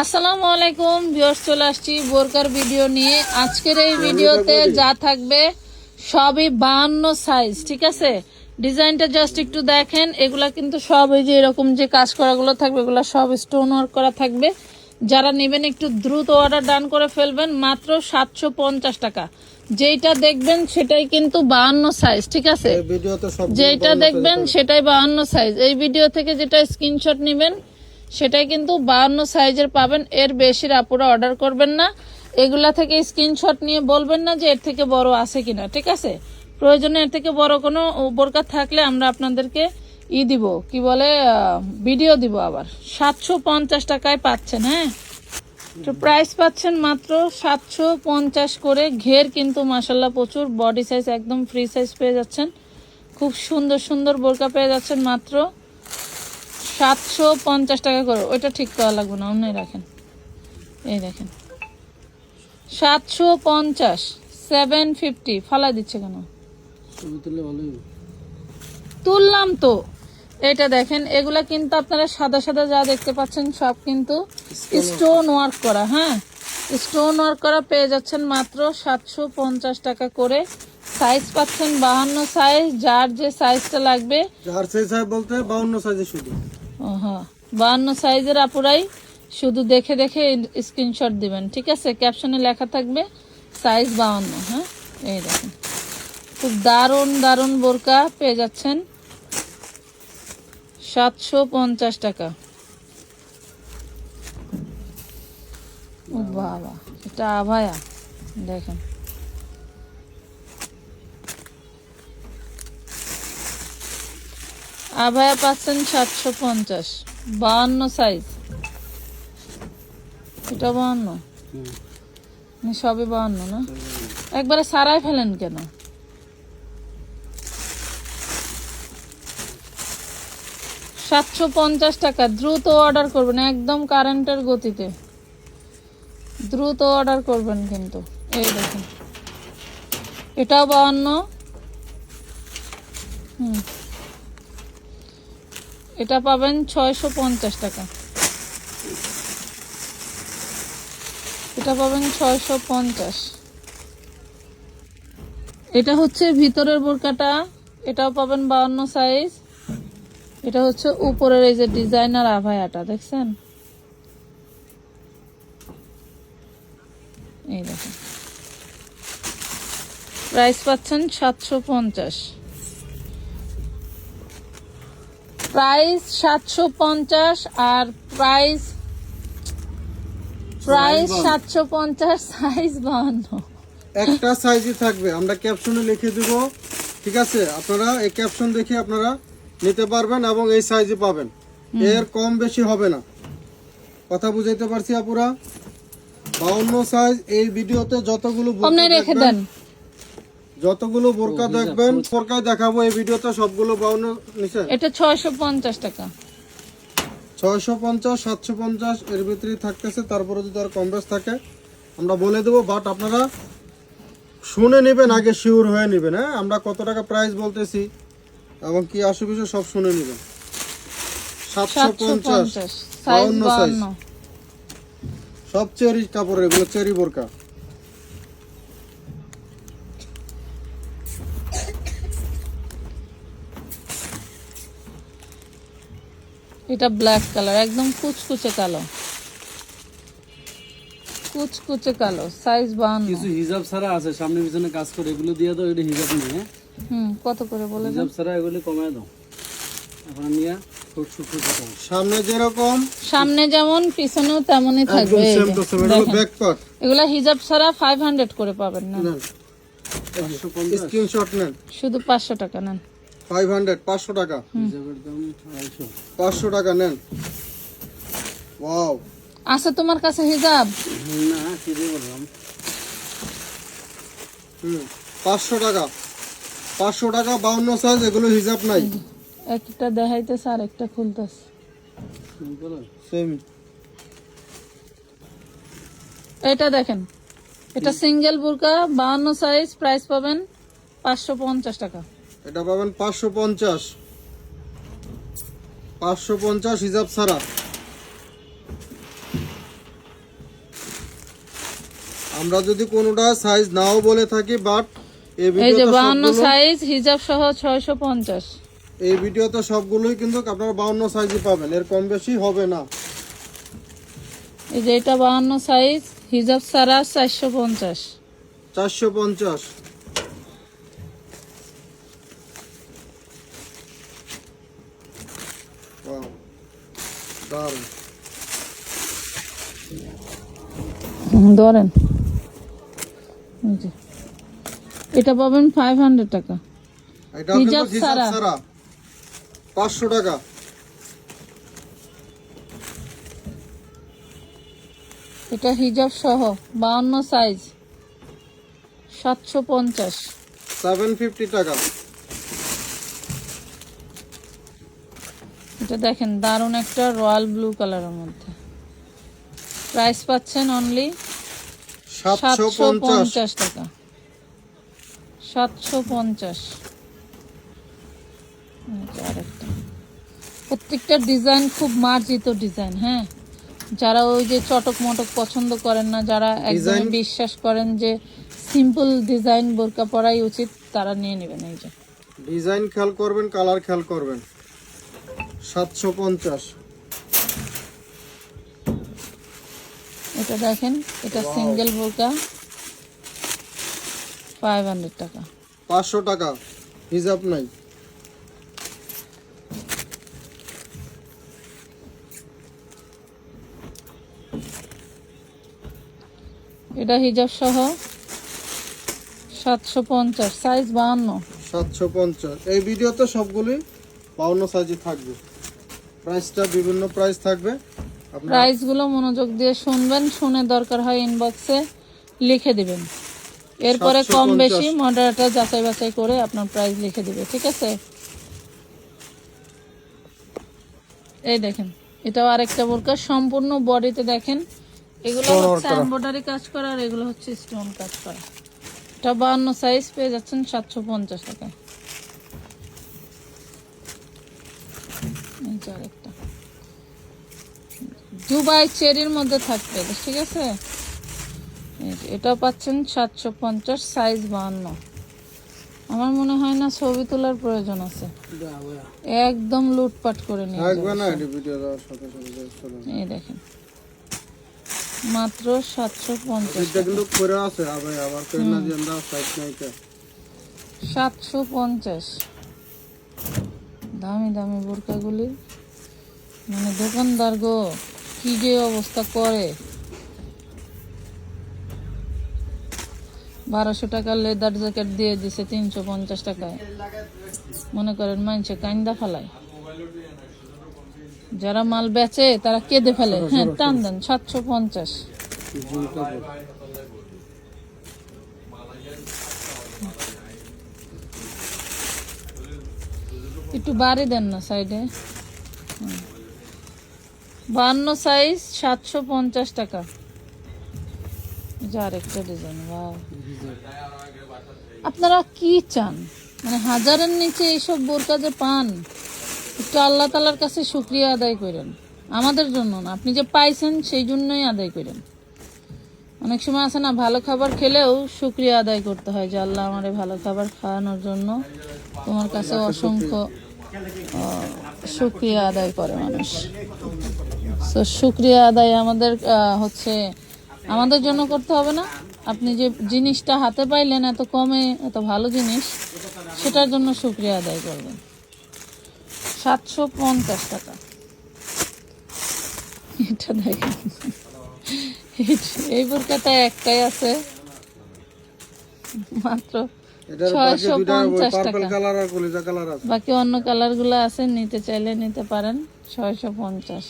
আসসালামু আলাইকুম ভিউয়ার্স চলে আসছি বোরকার ভিডিও নিয়ে। আজকের এই ভিডিওতে যা থাকবে সবই বাহান্ন সাইজ ঠিক আছে? ডিজাইনটা জাস্ট একটু দেখেন এগুলা কিন্তু সব এই যে এরকম যে কাজ করাগুলো থাকবে এগুলো সব স্টোন ওয়ার্ক করা থাকবে। যারা নেবেন একটু দ্রুত অর্ডার ডান করে ফেলবেন মাত্র সাতশো পঞ্চাশ টাকা। যেইটা দেখবেন সেটাই কিন্তু বাহান্ন সাইজ ঠিক আছে? যেটা দেখবেন সেটাই বাহান্ন সাইজ এই ভিডিও থেকে যেটা স্ক্রিনশট নেবেন সেটাই কিন্তু বাহান্ন সাইজের পাবেন। এর বেশির আপুরা অর্ডার করবেন না। এগুলা থেকে স্ক্রিনশট নিয়ে বলবেন না যে এর থেকে বড় আছে কিনা, ঠিক আছে? প্রয়োজনে এর থেকে বড় কোনো বোরকা থাকলে আমরা আপনাদেরকে ই দিব, কি বলে ভিডিও দিব আবার। সাতশো পঞ্চাশ টাকায় পাচ্ছেন হ্যাঁ? তো প্রাইস পাচ্ছেন মাত্র সাতশো পঞ্চাশ করে। ঘের কিন্তু মাসাল্লাহ প্রচুর বডি সাইজ একদম ফ্রি সাইজ পেয়ে যাচ্ছেন। খুব সুন্দর সুন্দর বোরকা পেয়ে যাচ্ছেন মাত্র। সাতশো পঞ্চাশ টাকা করে। ওইটা ঠিক করা লাগবে না অন্যই রাখেন। এই দেখেন। সাতশো পঞ্চাশ সেভেন ফিফটি ফালা দিচ্ছে কেন? তুললাম তো। এটা দেখেন এগুলা কিন্তু আপনারা সাদা সাদা যা দেখতে পাচ্ছেন সব কিন্তু স্টোন ওয়ার্ক করা হ্যাঁ? স্টোন ওয়ার্ক করা পেয়ে যাচ্ছেন মাত্র সাতশো পঞ্চাশ টাকা করে। সাইজ পাচ্ছেন বাহান্ন সাইজ যার যে সাইজটা লাগবে। যার সাইজ বলতে বাউন্ন সাইজে শুধু। বাহান্ন সাইজের আপুরাই শুধু দেখে দেখে স্ক্রিনশট দিবেন, ঠিক আছে? ক্যাপশনে লেখা থাকবে সাইজ বাহান্ন হ্যাঁ? এই দেখেন। খুব দারুণ দারুণ বোরকা পেয়ে যাচ্ছেন সাতশো পঞ্চাশ টাকা। ও বাবা, এটা আভায়া। দেখেন। আভায়া পাচ্ছেন সাতশো পঞ্চাশ। বাহান্ন সাইজ এটা বাহান্ন। সবই বাহান্ন না? একবারে সারাই ফেলেন কেন? সাতশো পঞ্চাশ টাকা। দ্রুত অর্ডার করবেন, একদম কারেন্টের গতিতে। দ্রুত অর্ডার করবেন কিন্তু। এই দেখুন। এটাও বাহান্ন। হুম। এটা পাবেন ছয়শো পঞ্চাশ টাকা। এটা পাবেন ছয়শো পঞ্চাশ। এটা হচ্ছে ভিতরের বোরকাটা, এটাও পাবেন বাউন্ন সাইজ। এটা হচ্ছে উপরের এই যে ডিজাইনার আভায়াটা, দেখছেন? এই দেখেন। প্রাইস পাচ্ছেন সাতশো পঞ্চাশ। প্রাইস সাতশো পঞ্চাশ আর প্রাইস প্রাইস সাতশো পঞ্চাশ সাইজ বাহান্ন একটা সাইজই থাকবে। আমরা ক্যাপশনে লিখে দিব। ঠিক আছে? আপনারা এই ক্যাপশন দেখে আপনারা নিতে পারবেন এবং এই সাইজে পাবেন। এর কম বেশি হবে না। কথা বুঝাইতে পারছি আপুরা? বাউন্ন সাইজ এই ভিডিওতে যতগুলো রেখে দেন। যতগুলো বোরকা দেখবেন বোরকায় দেখাবো এই ভিডিওতে সবগুলো বাউন্ন নিচে এটা ছয়শো পঞ্চাশ টাকা। ছয়শো পঞ্চাশ সাতশো পঞ্চাশ এর ভিতরেই থাকতেছে তারপরে যদি আর কম বেশ থাকে আমরা বলে দেবো বাট আপনারা শুনে নেবেন আগে শিওর হয়ে নেবেন হ্যাঁ? আমরা কত টাকা প্রাইস বলতেছি এবং কি আশেপাশে সব শুনে নেবেন। সাতশো পঞ্চাশ বাউন্ন সাইজ সব চেরি কাপড় এগুলো চেরি বোরকা। এটা ব্ল্যাক কালার একদম কুচকুচে কালো। কুচকুচে কালো সাইজ বাহান্ন। কিছু হিজাব ছাড়া আছে সামনে পিছনে কাজ করে এগুলো দিয়ে দাও এটা হিজাব নেই হ্যাঁ হুম কত করে বলে হিজাব ছাড়া এগুলো কমায় দাও। এখন নিয়ে সামনে যেরকম সামনে যেমন পিছনেও তেমনই থাকবে এগুলা হিজাব ছাড়া ফাইভ হান্ড্রেড করে পাবেন না। স্ক্রিনশট নেন। শুধু পাঁচশো টাকা নেন। ফাইভ হান্ড্রেড পাঁচশো টাকা। পাঁচশো টাকা নেন। ওয়াও। আছে তোমার কাছে হিজাব? না কি বললাম? হুম পাঁচশো টাকা। পাঁচশো টাকা বাউন্ন সাইজ এগুলো নাই। একটা দেখাইতেছে আর একটা খুলতেছে সেম এটা দেখেন এটা সিঙ্গেল বুরকা বাহান্ন সাইজ প্রাইস পাবেন পাঁচশো পঞ্চাশ টাকা। এটা পাবেন পাঁচশো পঞ্চাশ। পাঁচশো পঞ্চাশ হিজাব ছাড়া। আমরা যদি কোনোটা সাইজ নাও বলে থাকি বাট এই যে সাইজ হিজাব সহ 650 এই ভিডিওতে সবগুলোই কিন্তু আপনারা 52 সাইজই পাবেন। এর কম বেশি হবে না। এই যে এটা 52 সাইজ হিজাব সারা 450 450 দারুণ। ধরেন। এটা পাবেন ফাইভ হান্ড্রেড টাকা। হিজাব পাঁচশো টাকা। এটা হিজাব সহ বাহান্ন সাইজ সাতশো পঞ্চাশ। সেভেন ফিফটি টাকা। এটা দেখেন দারুণ একটা রয়্যাল ব্লু কালারের মধ্যে। প্রাইস পাচ্ছেন অনলি সাতশো পঞ্চাশ। টাকা। সাতশো পঞ্চাশ। আরেকটা। প্রত্যেকটা ডিজাইন খুব মার্জিত ডিজাইন হ্যাঁ? যারা ওই যে চটক মটক পছন্দ করেন না যারা একদম বিশ্বাস করেন যে সিম্পল ডিজাইন বোরকা পরাই উচিত তারা নিয়ে নেবেন এই যে। ডিজাইন খেয়াল করবেন কালার খেয়াল করবেন। সাতশো পঞ্চাশ। এটা দেখেন এটা সিঙ্গেল বোরকা ফাইভ হান্ড্রেড টাকা। পাঁচশো টাকা হিজাব নাই। এটা হিজাব সহ সাতশো পঞ্চাশ সাইজ বাহান্ন। সাতশো পঞ্চাশ। এই ভিডিওতে সবগুলি বাউন্ন সাইজে থাকবে। প্রাইসটা বিভিন্ন প্রাইস থাকবে। আপনার প্রাইসগুলো মনোযোগ দিয়ে শুনবেন শুনে দরকার হয় ইনবক্সে লিখে দিবেন। এরপরে কম বেশি মডারেটর যাচাই বাছাই করে আপনার প্রাইস লিখে দিবে ঠিক আছে? এই দেখেন এটাও আরেকটা বোরকা সম্পূর্ণ বডিতে দেখেন। এগুলো হচ্ছে। এমব্রয়ডারি কাজ করা আর এগুলো হচ্ছে স্টোন কাজ করা। এটা বাহান্ন সাইজ পেয়ে যাচ্ছেন সাতশো পঞ্চাশ টাকায়। এই যে আরেকটা। দুবাই চেরির মধ্যে থাকবে ঠিক আছে? এটা পাচ্ছেন সাতশো পঞ্চাশ সাইজ বাহান্ন। আমার মনে হয় না ছবি তোলার প্রয়োজন আছে। একদম লুটপাট করে নিয়ে। এই দেখেন। মাত্র সাতশো পঞ্চাশ সাতশো কিন্তু দামি দামি বোরকাগুলি। মানে দোকানদার গো, কি যে অবস্থা করে। বারোশো টাকার লেদার জ্যাকেট দিয়ে দিছে তিনশো পঞ্চাশ টাকায়। মনে করেন মানুষে কান্দা ফেলায়। যারা মাল বেচে, তারা কেঁদে ফেলে। হ্যাঁ টান দেন, সাতশো পঞ্চাশ। একটু বাড়ি দেন না সাইডে বান্ন সাইজ সাতশো পঞ্চাশ টাকা। যার একটা ডিজাইন বা আপনারা কি চান? মানে হাজারের নিচে এইসব বোরকা যে পান একটু আল্লাহ তালার কাছে শুক্রিয়া আদায় করেন। আমাদের জন্য না আপনি যে পাইছেন সেই জন্যই আদায় করেন। অনেক সময় আছে না ভালো খাবার খেলেও শুক্রিয়া আদায় করতে হয় যে আল্লাহ আমারে ভালো খাবার খাওয়ানোর জন্য তোমার কাছে অসংখ্য শুক্রিয়া আদায় করে মানুষ। তো শুক্রিয়া আদায় আমাদের হচ্ছে আমাদের জন্য করতে হবে না। আপনি যে জিনিসটা হাতে পাইলেন এত কমে, এত ভালো জিনিস, সেটার জন্য শুক্রিয়া আদায় করবেন। সাতশো পঞ্চাশ টাকা। এটা দেখেন। এই- বোরকাটা একটাই আছে। মাত্র বাকি 650 টাকা। কালার কালার আছে। অন্য নিতে চাইলে নিতে পারেন ছয়শো পঞ্চাশ।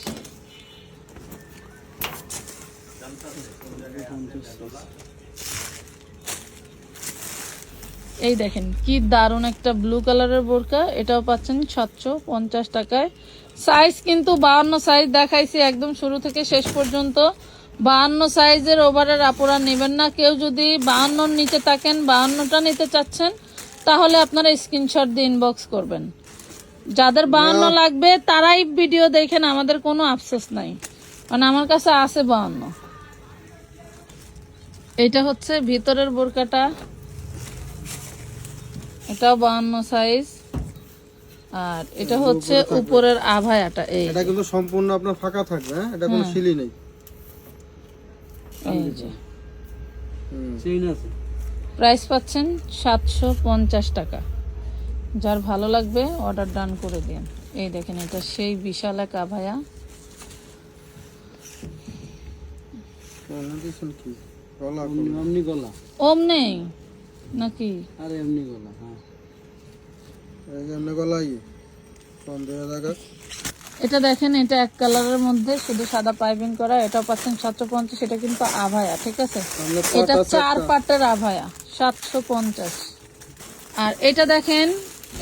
এই দেখেন কি দারুণ একটা ব্লু কালারের বোরকা এটাও পাচ্ছেন সাতশো পঞ্চাশ টাকায়। সাইজ কিন্তু বাহান্ন সাইজ দেখাইছি একদম শুরু থেকে শেষ পর্যন্ত। বাহান্ন সাইজের ওভারের আপুরা নেবেন না। কেউ যদি বাহান্নর নিচে থাকেন বাহান্নটা নিতে চাচ্ছেন তাহলে আপনারা স্ক্রিনশট দিয়ে ইনবক্স করবেন। যাদের বাহান্ন লাগবে তারাই ভিডিও দেখেন আমাদের কোনো আফসোস নাই। কারণ আমার কাছে আছে বাহান্ন। এটা হচ্ছে ভিতরের বোরকাটা। এটাও বাহান্ন সাইজ আর এটা হচ্ছে উপরের আভায়াটা এই এটা কিন্তু সম্পূর্ণ আপনার ফাঁকা থাকবে হ্যাঁ? এটা কোনো সিলি নেই। এই যে। প্রাইস পাচ্ছেন সাতশো পঞ্চাশ টাকা। যার ভালো লাগবে অর্ডার ডান করে দিন। এই দেখেন এটা সেই বিশাল এক আভায়া। ওম নেই? নাকি? আরে এমনি গলা হ্যাঁ। এমনি এটা দেখেন এটা এক কালারের মধ্যে শুধু সাদা পাইপিং করা এটা পাচ্ছেন সাতশো পঞ্চাশ এটা কিন্তু আভায়া ঠিক আছে? এটা চার। পাটের আভায়া সাতশো পঞ্চাশ। আর এটা দেখেন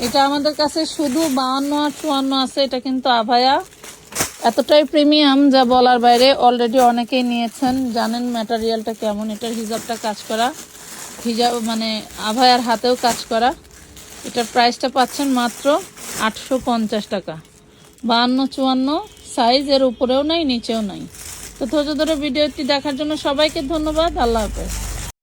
এটা আমাদের কাছে শুধু বাহান্ন আর চুয়ান্ন আছে এটা কিন্তু আভায়া। এতটাই প্রিমিয়াম যা বলার বাইরে অলরেডি অনেকেই নিয়েছেন। জানেন ম্যাটারিয়ালটা কেমন এটার হিজাবটা কাজ করা। হিজাব মানে আভায়ার হাতেও কাজ করা। এটার প্রাইসটা পাচ্ছেন মাত্র আটশো পঞ্চাশ টাকা। বাহান্ন, চুয়ান্ন সাইজ এর উপরেও নাই, নিচেও নাই। তো ধৈর্য ধরে ভিডিওটি দেখার জন্য সবাইকে ধন্যবাদ। আল্লাহ হাফেজ।